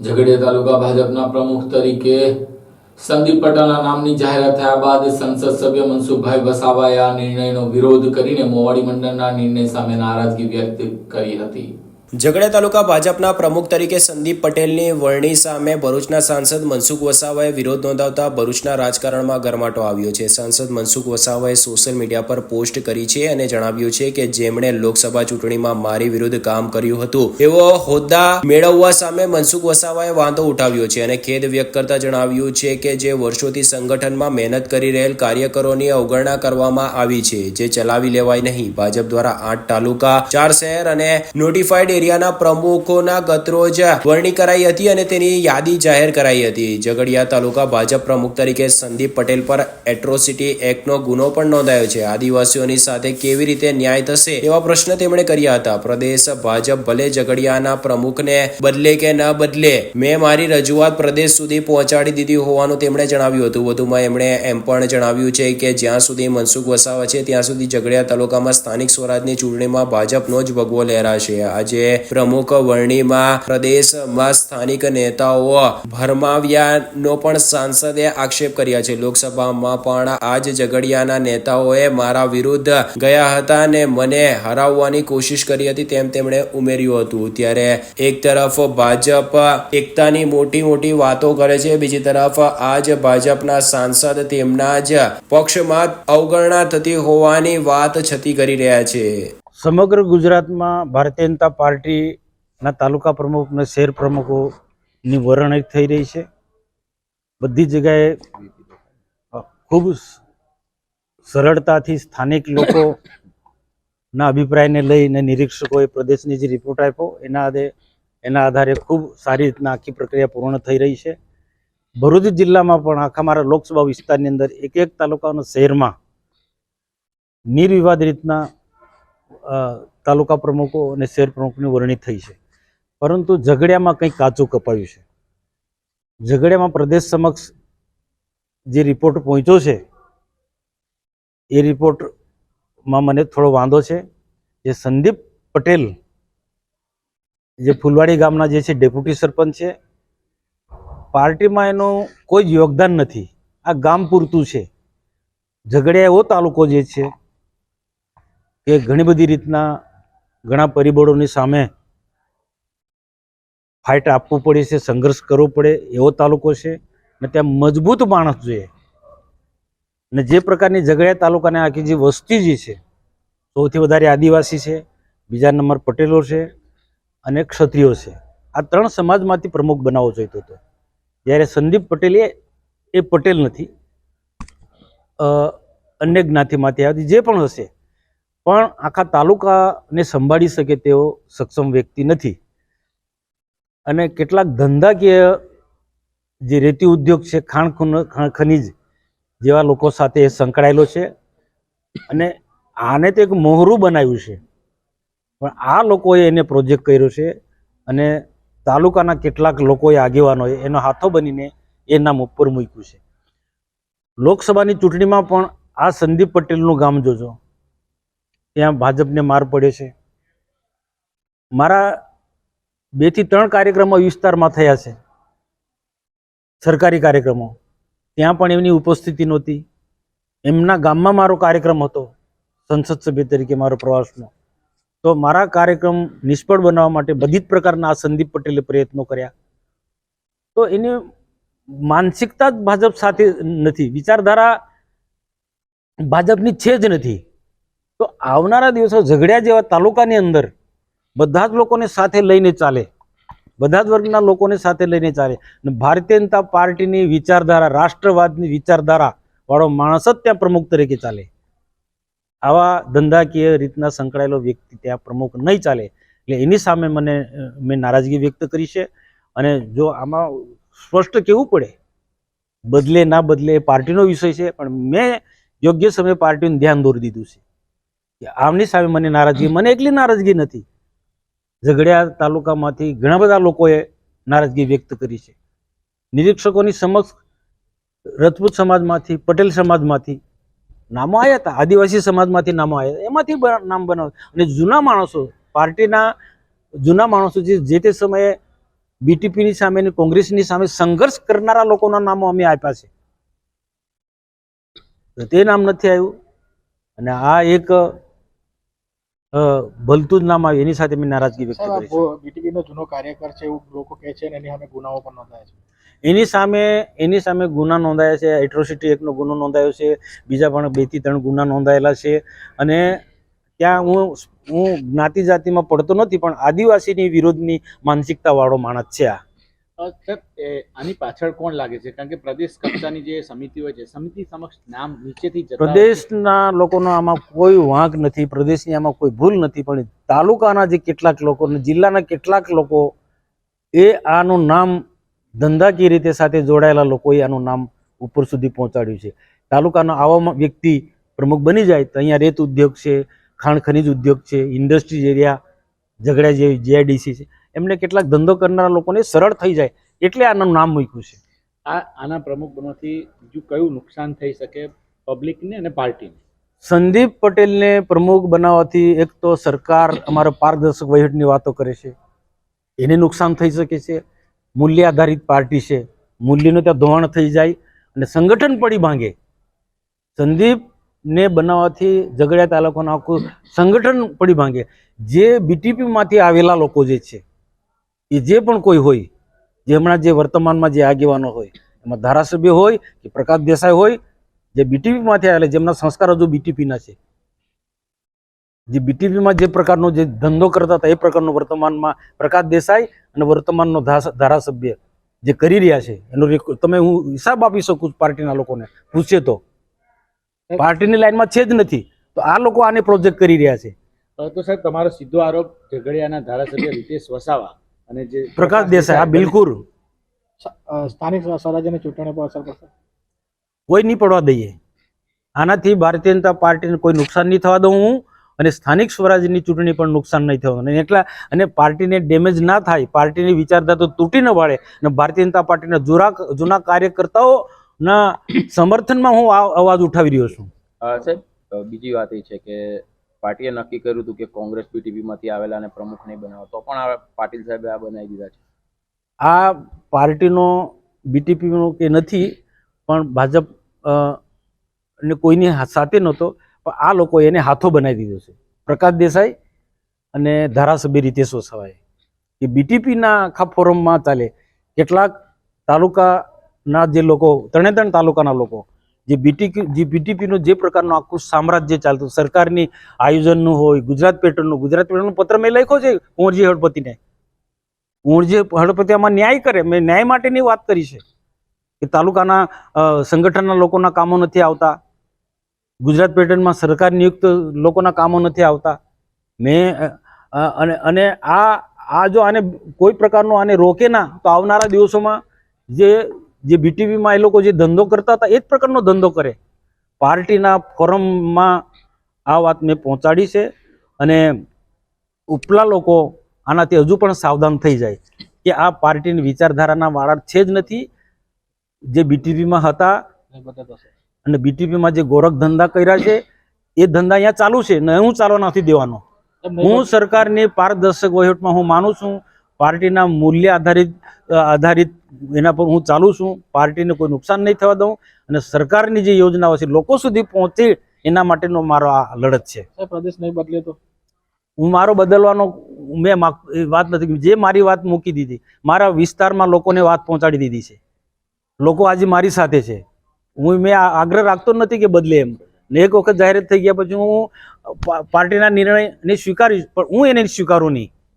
ઝઘડિયા તાલુકા ભાજપના પ્રમુખ તરીકે સંદીપ પટેલના નામની જાહેરાત થયા બાદ સંસદ સભ્ય મનસુખભાઈ વસાવાએ આ નિર્ણયનો વિરોધ કરીને મોવાડી મંડળના નિર્ણય સામે નારાજગી વ્યક્ત કરી હતી. ઝઘડિયા તાલુકા ભાજપના પ્રમુખ તરીકે સંદીપ પટેલની વરણી સામે ભરૂચના સાંસદ મનસુખ વસાવાએ વિરોધ નોંધાવતા ભરૂચના રાજકારણમાં ગરમાટો આવ્યો છે. સાંસદ મનસુખ વસાવાએ સોશિયલ મીડિયા પર પોસ્ટ કરી છે અને જણાવ્યું છે કે જેમણે લોકસભા ચૂંટણીમાં મારી વિરુદ્ધ કામ કર્યું હતું. એવો હોદ્દા મેળવવા સામે મનસુખ વસાવાએ વાંધો ઉઠાવ્યો છે અને ખેદ વ્યક્ત કરતા જણાવ્યું છે કે જે વર્ષોથી સંગઠનમાં મહેનત કરી રહેલ કાર્યકરોની અવગણના કરવામાં આવી છે, જે ચલાવી લેવાય નહીં. ભાજપ દ્વારા આઠ તાલુકા, ચાર શહેર અને નોટિફાઈડ એરિયાના પ્રમુખોના ગતરોજ વરણી કરાઈ હતી અને તેની યાદી જાહેર કરાઈ હતી. ઝઘડિયા તાલુકા ભાજપ પ્રમુખ તરીકે સંદીપ પટેલ પર એટ્રોસિટી એક્ટનો ગુનો પણ નોંધાયો છે. આદિવાસીઓની સાથે કેવી રીતે ન્યાય થશે એવા પ્રશ્ન તેમણે કર્યા હતા. પ્રદેશ ભાજપ ભલે ઝઘડિયાના પ્રમુખને બદલે કે ન બદલે મેં મારી રજૂઆત પ્રદેશ સુધી પહોંચાડી દીધી હોવાનું તેમણે જણાવ્યું હતું. વધુમાં એમણે એમ પણ જણાવ્યું છે કે જ્યાં સુધી મનસુખ વસાવા છે, ત્યાં સુધી ઝઘડિયા તાલુકામાં સ્થાનિક સ્વરાજની ચૂંટણીમાં ભાજપનો જ ભગવો લહેરાશે. આજે પ્રમુખ વરણીમાં પ્રદેશમાં સ્થાનિક નેતાઓ ભરમાવ્યાનો પણ સાંસદે આક્ષેપ કર્યા છે. લોકસભામાં પણ આજ ઝઘડિયાના નેતાઓએ મારા વિરુદ્ધ ગયા હતા અને મને હરાવવાની કોશિશ કરી હતી તેમ તેમણે ઉમેર્યું હતું. ત્યારે એક તરફ ભાજપ એકતાની મોટી મોટી વાતો કરે છે, બીજી તરફ આજ ભાજપના સાંસદ તેમના જ પક્ષમાં અવગણના થતી હોવાની વાત છતી કરી રહ્યા છે. સમગ્ર ગુજરાતમાં ભારતીય જનતા પાર્ટીના તાલુકા પ્રમુખ અને શહેર પ્રમુખોની વરણી થઈ રહી છે. બધી જગ્યાએ ખૂબ સરળતાથી સ્થાનિક લોકોના અભિપ્રાયને લઈને નિરીક્ષકોએ પ્રદેશની જે રિપોર્ટ આપ્યો, એના આધે એના આધારે ખૂબ સારી રીતના આખી પ્રક્રિયા પૂર્ણ થઈ રહી છે. ભરૂચ જિલ્લામાં પણ આખા મારા લોકસભા વિસ્તારની અંદર એક એક તાલુકાના શહેરમાં નિર્વિવાદ રીતના તાલુકા પ્રમુખો અને શહેર પ્રમુખની વરણી થઈ છે. પરંતુ ઝઘડિયામાં કંઈક કાચું કપાયું છે? ઝઘડિયામાં પ્રદેશ સમક્ષ જે રિપોર્ટ પહોંચ્યો છે, એ રિપોર્ટમાં મને થોડો વાંધો છે. જે સંદીપ પટેલ, જે ફૂલવાડી ગામના જે છે ડેપ્યુટી સરપંચ છે, પાર્ટીમાં એનું કોઈ યોગદાન નથી. આ ગામ પૂરતું છે. ઝઘડિયા એવો તાલુકો જે છે કે ઘણી બધી રીતના ઘણા પરિબળોની સામે ફાઇટ આપવું પડે છે, સંઘર્ષ કરવો પડે એવો તાલુકો છે ને ત્યાં મજબૂત માણસ જોઈએ. ને જે પ્રકારની ઝઘડિયા તાલુકાની આખી જે વસ્તી જે છે, સૌથી વધારે આદિવાસી છે, બીજા નંબર પટેલો છે અને ક્ષત્રિયો છે. આ ત્રણ સમાજમાંથી પ્રમુખ બનાવવો જોઈતો હતો જ્યારે સંદીપ પટેલ એ એ પટેલ નથી અન્ય જ્ઞાતિમાંથી આવતી જે પણ હશે પણ આખા તાલુકાને સંભાળી શકે તેવો સક્ષમ વ્યક્તિ નથી. અને કેટલાક ધંધાકીય જે રેતી ઉદ્યોગ છે, ખાણ ખાણ ખનીજ જેવા લોકો સાથે એ સંકળાયેલો છે અને આને તો એક મોહરું બનાવ્યું છે. પણ આ લોકોએ એને પ્રોજેક્ટ કર્યો છે અને તાલુકાના કેટલાક લોકોએ આગેવાનોએ એનો હાથો બનીને એ નામ ઉપર મૂક્યું છે. લોકસભાની ચૂંટણીમાં પણ આ સંદીપ પટેલનું ગામ જોજો. ત્યાં ભાજપને માર પડે છે. મારા બેથી ત્રણ કાર્યક્રમો વિસ્તારમાં થયા છે. સરકારી કાર્યક્રમો. ત્યાં પણ એમની ઉપસ્થિતિ નહોતી. એમના ગામમાં મારો કાર્યક્રમ હતો, સંસદ સભ્ય તરીકે મારો પ્રવાસનો. તો મારા કાર્યક્રમ નિષ્ફળ બનાવવા માટે બધી જ પ્રકારના આ સંદીપ પટેલે પ્રયત્નો કર્યા. તો એની માનસિકતા જ ભાજપ સાથે નથી. વિચારધારા ભાજપની છે જ નથી. તો આવનારા દિવસો ઝઘડિયા જેવા તાલુકાની અંદર બધા જ લોકોને સાથે લઈને ચાલે. બધા જ વર્ગના લોકોને સાથે લઈને ચાલે. અને ભારતીય જનતા પાર્ટીની વિચારધારા, રાષ્ટ્રવાદની વિચારધારા વાળો માણસ જ ત્યાં પ્રમુખ તરીકે ચાલે. આવા ધંધાકીય રીતના સંકળાયેલો વ્યક્તિ ત્યાં પ્રમુખ નહીં ચાલે. એટલે એની સામે મને મેં નારાજગી વ્યક્ત કરી છે. અને જો આમાં સ્પષ્ટ કહેવું પડે, બદલે ના બદલે પાર્ટીનો વિષય છે, પણ મેં યોગ્ય સમયે પાર્ટીનું ધ્યાન દોરી દીધું છે. આમની સામે મને નારાજગી, મને એકલી નારાજગી નથી. ઝઘડિયા તાલુકામાંથી ઘણા બધા લોકોએ નારાજગી વ્યક્ત કરી છે. નિરીક્ષકોની સમક્ષ રજપૂત સમાજમાંથી, પટેલ સમાજમાંથી નામો આવ્યા હતા, આદિવાસી સમાજમાંથી નામો આવ્યા. એમાંથી નામ બનાવ, અને જૂના માણસો, પાર્ટીના જૂના માણસો જે જે તે સમયે બીટીપીની સામે અને કોંગ્રેસની સામે સંઘર્ષ કરનારા લોકોના નામો અમે આપ્યા છે. તો નામ નથી આવ્યું. અને આ એક ભલતું જ નામ આવ્યું. એની સાથે મેં નારાજગી વ્યક્ત કરી છે. નો જૂનો કાર્યકર છે એવું લોકો કહે છે અને એની સામે ગુનાઓ પણ નોંધાયા છે. એની સામે એની સામે ગુના નોંધાયા છે. એટ્રોસિટી એકનો ગુનો નોંધાયો છે. બીજા પણ બેથી ત્રણ ગુના નોંધાયેલા છે. અને ત્યાં હું હું જ્ઞાતિ જાતિમાં પડતો નથી પણ આદિવાસીની વિરોધની માનસિકતા વાળો માણસ છે આ. એ, આની પાછળ કોણ લાગે છે? કારણ કે પ્રદેશ કક્ષાની જે સમિતિ હોય છે, સમિતિ સમક્ષ નામ નીચેથી પ્રદેશના લોકોનો આમાં કોઈ વાંક નથી, પ્રદેશની આમાં કોઈ ભૂલ નથી, પણ તાલુકાના જે કેટલાક લોકો જિલ્લાના કેટલાક લોકો એ આનું નામ ધંધાકીય રીતે સાથે જોડાયેલા લોકોએ આનું નામ ઉપર સુધી પહોંચાડ્યું છે. તાલુકાનો આવા વ્યક્તિ પ્રમુખ બની જાય તો અહીંયા રેત ઉદ્યોગ છે, ખાણ ખનીજ ઉદ્યોગ છે, ઇન્ડસ્ટ્રીઝ એરિયા ઝઘડા જેવી જીઆઈડીસી છે. એમને કેટલાક ધંધો કરનારા લોકોને સરળ થઈ જાય એટલે આનું નામ મૂક્યું છે. આ આના પ્રમુખ બનવાથી બીજું કયું નુકસાન થઈ શકે પબ્લિકને અને પાર્ટીને? સંદીપ પટેલને પ્રમુખ બનાવવાથી એક તો સરકાર અમારો પારદર્શક વહીવટની વાતો કરે છે. એને નુકસાન થઈ શકે છે. મૂલ્ય આધારિત પાર્ટી છે. મૂલ્યનું ત્યાં ધોવાણ થઈ જાય અને સંગઠન પડી ભાંગે. સંદીપને બનાવવાથી ઝઘડિયા તાલુકાનું આખું સંગઠન પડી ભાંગે. જે બીટીપીમાંથી આવેલા લોકો જે છે એ જે પણ કોઈ હોય જે હમણાં જે વર્તમાનમાં જે આગેવાનો હોય એમાં ધારાસભ્ય હોય કે પ્રકાશ દેસાઈ હોય જે બીટીપીમાંથી આવેલા જેમના સંસ્કાર હજુ બીટીપીના છે. જે બીટીપીમાં જે પ્રકારનો જે ધંધો કરતા હતા એ પ્રકારનો વર્તમાનમાં પ્રકાશ દેસાઈ અને વર્તમાનનો ધારાસભ્ય જે કરી રહ્યા છે એનો તમે હું હિસાબ આપી શકું પાર્ટીના લોકોને પૂછે તો. પાર્ટીની લાઈનમાં છે જ નથી તો આ લોકો આને પ્રોજેક્ટ કરી રહ્યા છે. તો સાહેબ તમારો સીધો આરોપ ઝઘડિયાના ધારાસભ્ય રીતેશ વસાવા અને જે પ્રકાશ દેસાઈ આ બિલકુલ. સ્થાનિક સ્વરાજ્યની ચૂંટણી પર અસર પડશે. કોઈ નહીં પડવા દઈએ. આનાથી ભારતીય જનતા પાર્ટીને કોઈ નુકસાન નહીં થવા દઉં હું અને સ્થાનિક સ્વરાજ્યની ચૂંટણી પણ નુકસાન નહીં થવાનું. અને એટલા અને પાર્ટીને ડેમેજ ના થાય પાર્ટીની વિચારધારા તૂટી ન પાડે અને ભારતીય જનતા પાર્ટીના જૂના જૂના કાર્યકર્તાઓના સમર્થનમાં હું આ અવાજ ઉઠાવી રહ્યો છું. સાહેબ બીજી વાત એ છે કે પાર્ટીએ નક્કી કર્યું હતું કે કોંગ્રેસ પીટીપીમાંથી આવેલા અને પ્રમુખ નહીં બનાવો. તો પણ આ પાટીલ સાહેબે આ બનાવી દીધા છે. આ પાર્ટીનો, બીટીપીનો કે નથી, પણ ભાજપ ને કોઈની સાથે નહોતો, પણ આ લોકોએ એને હાથો બનાવી દીધો છે. પ્રકાશ દેસાઈ અને ધારાસભ્ય રીતેશ વસાવાએ. એ બીટીપીના આખા ફોરમમાં ચાલે. કેટલાક તાલુકાના જે લોકો, ત્રણે ત્રણ તાલુકાના લોકો જે બીટીક્યુ જે બીટીપીનું જે પ્રકારનું આખું સામ્રાજ્ય ચાલતું સરકારની આયોજનનું હોય, ગુજરાત પેટ્રોલનું ગુજરાત પેટ્રોલનું પત્ર મેં લખ્યો છે કુંવરજી હળપતિને? કુંવરજી હળપતિ આમાં ન્યાય કરે, મેં ન્યાય માટેની વાત કરી છે કે તાલુકાના સંગઠનના લોકોના કામો નથી આવતા, ગુજરાત પેટર્નમાં સરકાર નિયુક્ત લોકોના કામો નથી આવતા. મેં અને અને આ આ જો આને કોઈ પ્રકારનો આને રોકે ના, તો આવનારા દિવસોમાં જે જે બીટીવીમાં એ લોકો જે ધંધો કરતા હતા એ જ પ્રકારનો ધંધો કરે. પાર્ટીના ફોરમમાં આ વાત મેં પહોંચાડી છે અને ઉપલા લોકો આનાથી હજુ પણ સાવધાન થઈ જાય કે આ પાર્ટીની વિચારધારાના વાળા છે જ નથી. જે બીટીપીમાં હતા અને બીટીપીમાં જે ગોરખ ધંધા કર્યા છે એ ધંધા અહીંયા ચાલુ છે ને હું ચાલવા નથી દેવાનો. હું સરકારની પારદર્શક વહીવટમાં હું માનું છું પાર્ટીના મૂલ્ય આધારિત આધારિત એના પર હું ચાલું છું. પાર્ટીને કોઈ નુકસાન નહીં થવા દઉં. અને સરકારની જે યોજનાઓ છે લોકો સુધી પહોંચે એના માટેનો મારો આ લડત છે. પ્રદેશ નહીં બદલે તો? હું મારો બદલવાનો મેં વાત નથી જે મારી વાત મૂકી દીધી મારા વિસ્તારમાં લોકોને વાત પહોંચાડી દીધી છે. લોકો આજે મારી સાથે છે. હું મેં આગ્રહ રાખતો નથી કે બદલે એમ. ને એક વખત જાહેરાત થઈ ગયા પછી હું પાર્ટીના નિર્ણયને સ્વીકારીશ પણ હું એને સ્વીકારું નહીં.